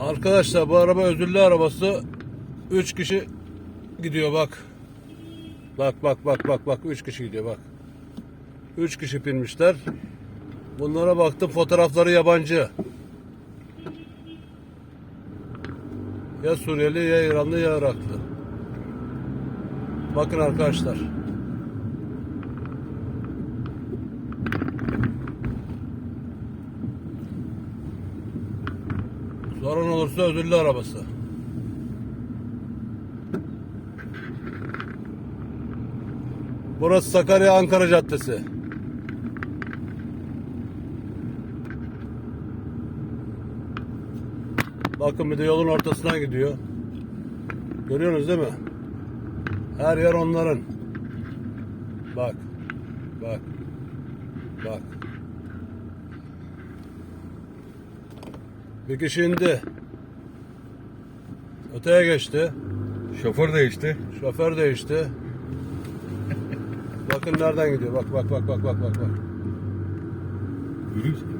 Arkadaşlar bu araba özürlü arabası 3 kişi gidiyor bak. Bak bak bak bak bak 3 kişi gidiyor bak. 3 kişi binmişler. Bunlara baktım fotoğrafları yabancı. Ya Suriyeli ya İranlı ya Iraklı. Bakın arkadaşlar. Sorun olursa özürlü arabası. Burası Sakarya Ankara Caddesi. Bakın bir de yolun ortasından gidiyor. Görüyorsunuz değil mi? Her yer onların. Bak. Bak. Bak. Bir kişi indi. Öteye geçti. Şoför değişti. Şoför değişti. Bakın nereden gidiyor. Bak bak bak bak bak bak. Görüyorsun.